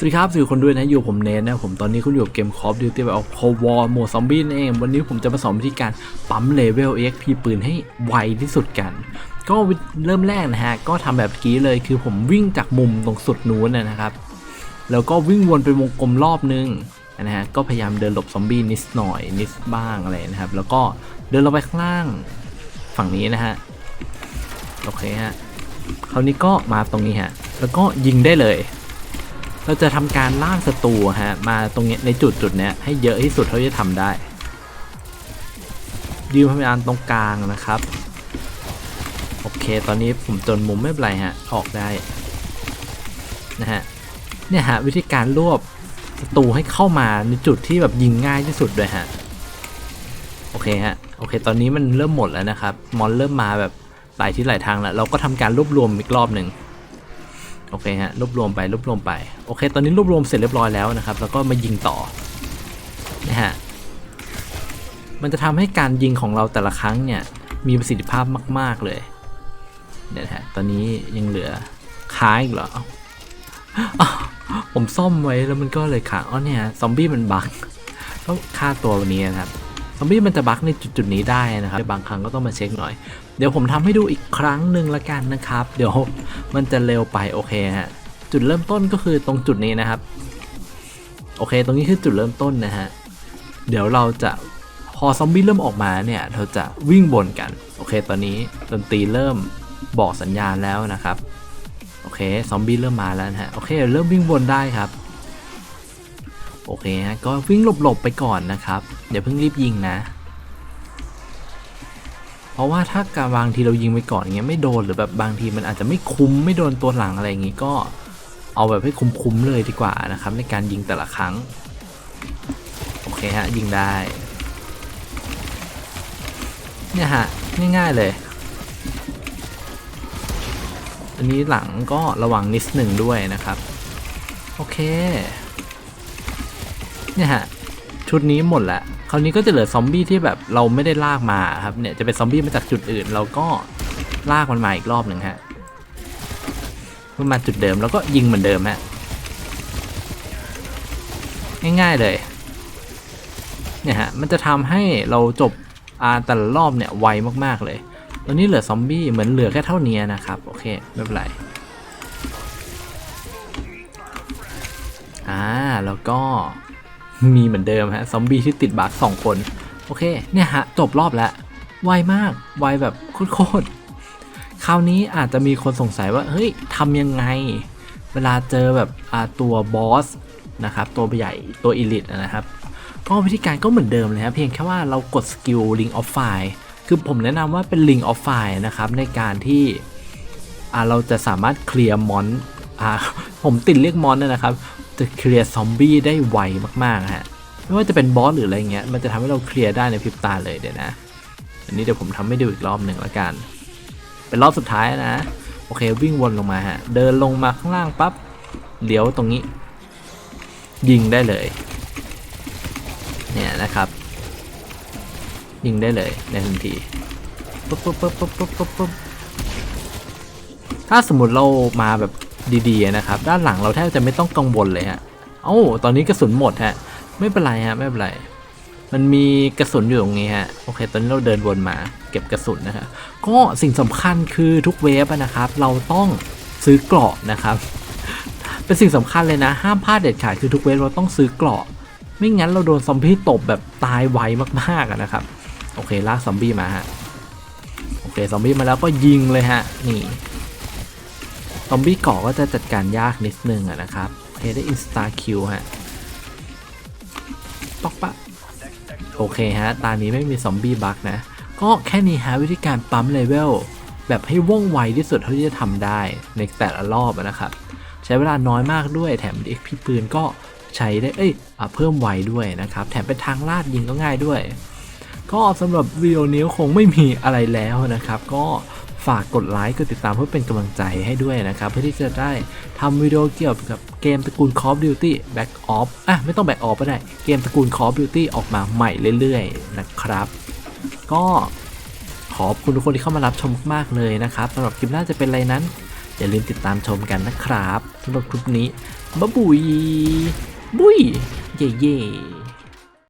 สวัสดีครับสวัสดีคนด้วยนะอยู่ผมเนทนะผมตอนนี้คุณอยู่กับเกม Call of Duty แบบเอา Cold War โหมดซอมบี้นั่นเอง วันนี้ผมจะมาสอนวิธีการปั๊มเลเวล EXP ปืนให้ไวที่สุดกัน ก็เริ่มแรกนะฮะ ก็ทำแบบเมื่อกี้เลยคือผมวิ่งจากมุมตรงสุดนู้นนะนะครับ แล้วก็วิ่งวนเป็นวงกลมรอบนึงนะฮะก็พยายามเดินหลบซอมบี้นิดหน่อยนิดบ้างอะไรนะครับ แล้วก็เดินลงไปข้างล่างฝั่งนี้นะฮะโอเคฮะคราวนี้ก็มาตรงนี้ฮะแล้วก็ยิงได้เลย เราจะทำการล่างศัตรูฮะมาตรงนี้ในจุดจุดเนี้ยให้เยอะที่สุดเท่าที่จะทำได้ยืนพยายามตรงกลางนะครับ โอเคตอนนี้ผมจนมุมไม่เป็นไรฮะออกได้นะฮะเนี่ยฮะวิธีการรวบศัตรูให้เข้ามาในจุดที่แบบยิงง่ายที่สุดเลยฮะโอเคฮะโอเค ตอนนี้มันเริ่มหมดแล้วนะครับ มอนเริ่มมาแบบหลายที่หลายทางแล้ว เราก็ทำการรวบรวมอีกรอบหนึ่ง โอเคฮะรวบรวมไปรวบรวมไปโอเค ตอนนี้รวบรวมเสร็จเรียบร้อยแล้วนะครับ แล้วก็มายิงต่อนะฮะมันจะทำให้การยิงของเราแต่ละครั้งเนี่ยมีประสิทธิภาพมาก ๆเลยเนี่ยฮะตอนนี้ยังเหลือค้างอีกเหรออผมซ่อมไว้แล้วมันก็เลยค้างอ๋อเนี่ยซอมบี้มันบั๊กต้องฆ่าตัววันนี้นะครับ ซอมบี้มันจะบั๊กในจุดๆนี้ได้นะครับบางครั้งก็ต้องมาเช็คหน่อย เดี๋ยวผมทำให้ดูอีกครั้งหนึ่งละกันนะครับ เดี๋ยวมันจะเร็วไปโอเคฮะจุดเริ่มต้นก็คือตรงจุดนี้นะครับ โอเค ตรงนี้คือจุดเริ่มต้นนะฮะเดี๋ยวเราจะพอซอมบี้เริ่มออกมาเนี่ยเราจะวิ่งบนกันโอเค ตอนนี้ดนตรีเริ่มบอกสัญญาณแล้วนะครับโอเคซอมบี้เริ่มมาแล้วนะฮะโอเค เริ่มวิ่งบนได้ครับ โอเคฮะก็วิ่งหลบๆไปก่อนนะครับอย่าเพิ่งรีบยิงนะ เพราะว่าถ้าการบางทีเรายิงไปก่อนอย่างเงี้ยไม่โดนหรือแบบบางทีมันอาจจะไม่คุ้มไม่โดนตัวหลังอะไรอย่างงี้ก็เอาแบบให้คุ้มๆเลยดีกว่านะครับในการยิงแต่ละครั้งโอเคฮะยิงได้เนี่ยฮะง่ายๆเลย อันนี้หลังก็ระวังนิดหนึ่งด้วยนะครับ โอเค เนี่ยฮะชุดนี้หมดล้วคราวนี้ก็จะเหลือซอมบี้ที่แบบเราไม่ได้ลากมาครับเนี่ยจะเป็นซอมบี้มาจากจุดอื่น เราก็ลากมันมาอีกรอบหนึ่งฮะมันมาจุดเดิมแล้วก็ยิงเหมือนเดิมฮะง่ายๆเลยเนี่ยฮะมันจะทำให้เราจบอาแต่ละรอบเนี่ยไวมากๆเลยตอนนี้เหลือซอมบี้เหมือนเหลือแค่เท่านี้นะครับโอเคไม่เป็นไรอ่าแล้วก็ มีเหมือนเดิมฮะซอมบี้ที่ติดบั๊กสองคน โอเค เนี่ยฮะ จบรอบแล้ว ไวมาก ไวแบบโคตรคราวนี้อาจจะมีคนสงสัยว่า เฮ้ยทำยังไง เวลาเจอแบบตัวบอสนะครับ ตัวใหญ่ตัวอิลิทนะครับ ก็วิธีการก็เหมือนเดิมเลยครับเพียงแค่ว่าเรากดสกิล Link of Fire คือผมแนะนำว่าเป็น Link of Fire นะครับ ในการที่เราจะสามารถเคลียร์มอนผมติดเรียกมอนนะครับ จะเคลียร์ซอมบี้ได้ไวมากๆฮะไม่ว่าจะเป็นบอสหรืออะไรเงี้ยมันจะทำให้เราเคลียร์ได้ในพริบตาเลยเดี๋ยวนะ อันนี้เดี๋ยวผมทำให้ดูอีกรอบหนึ่งละกัน เป็นรอบสุดท้ายนะ โอเควิ่งวนลงมาฮะเดินลงมาข้างล่างปั๊บเลี้ยวตรงนี้ ยิงได้เลย เนี่ยนะครับ ยิงได้เลยในทันทีปุ๊บปุ๊บปุ๊บปุ๊บปุ๊บปุ๊บปุ๊บถ้าสมมติเรามาแบบ ดีๆนะครับ ด้านหลังเราแทบจะไม่ต้องกังวลเลยฮะเอ้าตอนนี้กระสุนหมดฮะ ไม่เป็นไรฮะไม่เป็นไรมันมีกระสุนอยู่ตรงนี้ฮะโอเค ตอนนี้เราเดินวนมา เก็บกระสุนนะครับก็สิ่งสำคัญคือทุกเวฟนะครับ เราต้องซื้อเกราะนะครับ เป็นสิ่งสำคัญเลยนะ ห้ามพลาดเด็ดขาดคือทุกเวฟเราต้องซื้อเกราะ ไม่งั้นเราโดนซอมบี้ตบแบบตายไวมากๆนะครับ โอเคลากซอมบี้มาฮะโอเคซอมบี้มาแล้วก็ยิงเลยฮะนี่ ซอมบี้เกาะก็จะจัดการยากนิดนึงอะนะครับโอเคได้อินสตาคิวฮะปอกปะโอเคฮะ ตานี้ไม่มีซอมบี้บักนะ ก็แค่นี้ฮะวิธีการปั๊มเลเวลแบบให้ว่องไวที่สุดเท่าที่จะทำได้ในแต่ละรอบนะครับ ใช้เวลาน้อยมากด้วยแถม XP ปืนก็ใช้ได้ เอ้ยอเพิ่มไวด้วยนะครับ แถมเป็นทางลาดยิงก็ง่ายด้วย ก็สำหรับวิดีโอนี้คงไม่มีอะไรแล้วนะครับ ก็ ฝากกดไลค์กดติดตามเพื่อเป็นกำลังใจให้ด้วยนะครับ เพื่อที่จะได้ทำวิดีโอเกี่ยวกับเกมตระกูล Call of Duty Back Off อะไม่ต้อง Back Off ก็ได้ เกมตระกูล Call of Duty ออกมาใหม่เรื่อยๆนะครับ ก็ขอบคุณทุกคนที่เข้ามารับชมมากเลยนะครับสำหรับคลิปหน้าจะเป็นอะไรนั้น อย่าลืมติดตามชมกันนะครับสำหรับคลิปนี้บะบุยบุยเย่เย่